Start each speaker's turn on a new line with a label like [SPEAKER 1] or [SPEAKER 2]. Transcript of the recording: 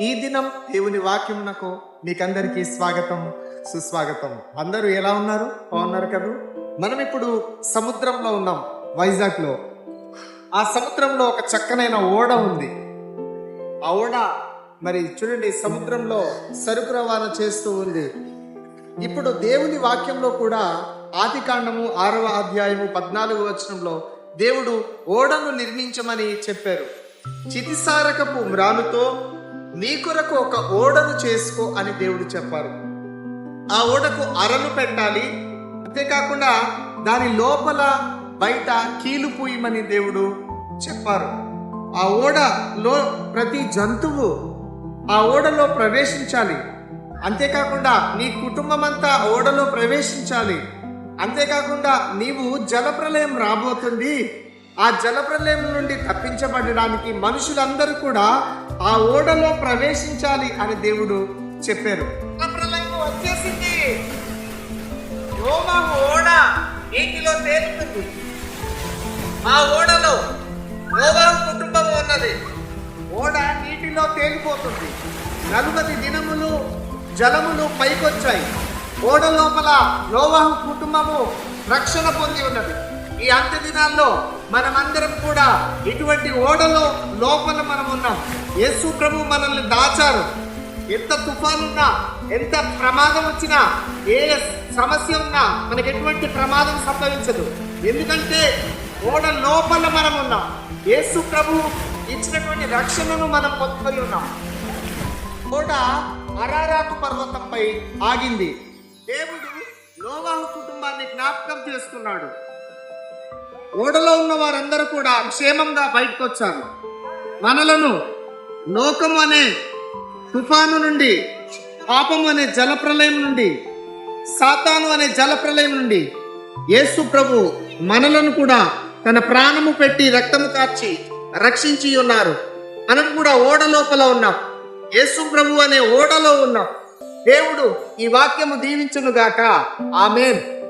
[SPEAKER 1] ఈ దినం దేవుని వాక్యమునకు మీకందరికీ స్వాగతం సుస్వాగతం. అందరూ ఎలా ఉన్నారు? బాగున్నారు కదా? మనం ఇప్పుడు సముద్రంలో ఉన్నాం వైజాగ్లో ఆ సముద్రంలో ఒక చక్కనైన ఓడ ఉంది. ఆ ఓడ మరి చూడండి సముద్రంలో సరుకు రవాణా చేస్తూ ఉంది. ఇప్పుడు దేవుని వాక్యంలో కూడా ఆది కాండము ఆరవ అధ్యాయము పద్నాలుగు వచనంలో దేవుడు ఓడను నిర్మించమని చెప్పారు. చితిసారకపు మ్రానుతో నీ కొరకు ఒక ఓడను చేసుకో అని దేవుడు చెప్పారు. ఆ ఓడకు అరలు పెట్టాలి. అంతేకాకుండా దాని లోపల బయట కీలు పూయమని దేవుడు చెప్పారు. ఆ ఓడలో ప్రతి జంతువు ఆ ఓడలో ప్రవేశించాలి. అంతేకాకుండా నీ కుటుంబం అంతా ఓడలో ప్రవేశించాలి. అంతేకాకుండా నీవు జలప్రలయం రాబోతుంది. ఆ జలప్రలయం నుండి తప్పించబడడానికి మనుషులందరూ కూడా ఆ ఓడలో ప్రవేశించాలి అని దేవుడు చెప్పారు. వచ్చేసింది. నోవాహు ఓడ నీటిలో తేలుతుంది. ఆ ఓడలో నోవాహు కుటుంబం ఉన్నది. ఓడ నీటిలో తేలిపోతుంది. నలుగది దినములు జలములు పైకొచ్చాయి. ఓడ లోపల నోవాహు కుటుంబము రక్షణ పొంది ఉన్నది. ఈ అంత్య దినాల్లో మనమందరం కూడా ఇటువంటి ఓడలో లోపల మనం ఉన్నాం యేసు ప్రభు మనల్ని దాచారు. ఎంత తుఫానున్నా ఎంత ప్రమాదం వచ్చినా ఏ సమస్య ఉన్నా మనకి ఎటువంటి ప్రమాదం సంభవించదు. ఎందుకంటే ఓడ లోపల మనం ఉన్నాం యేసు ప్రభు ఇచ్చినటువంటి రక్షణను మనం పొందుకొని ఉన్నాం. ఓడ అరారాకు పర్వతంపై ఆగింది. దేవుడు లోవాహు కుటుంబాన్ని జ్ఞాపకం చేసుకున్నాడు ఓడలో ఉన్న వారందరూ కూడా క్షేమంగా బయటకు వచ్చారు మనలను లోకం అనే తుఫాను నుండి పాపం అనే జలప్రలయం నుండి సాతాను అనే జలప్రలయం నుండి యేసు ప్రభు మనలను కూడా తన ప్రాణము పెట్టి రక్తము కార్చి రక్షించి ఉన్నారు. మనం కూడా ఓడ లోపల ఉన్నాం. యేసు ప్రభు అనే ఓడలో ఉన్నాం. దేవుడు ఈ వాక్యము దీవించునుగాక. ఆమెన్.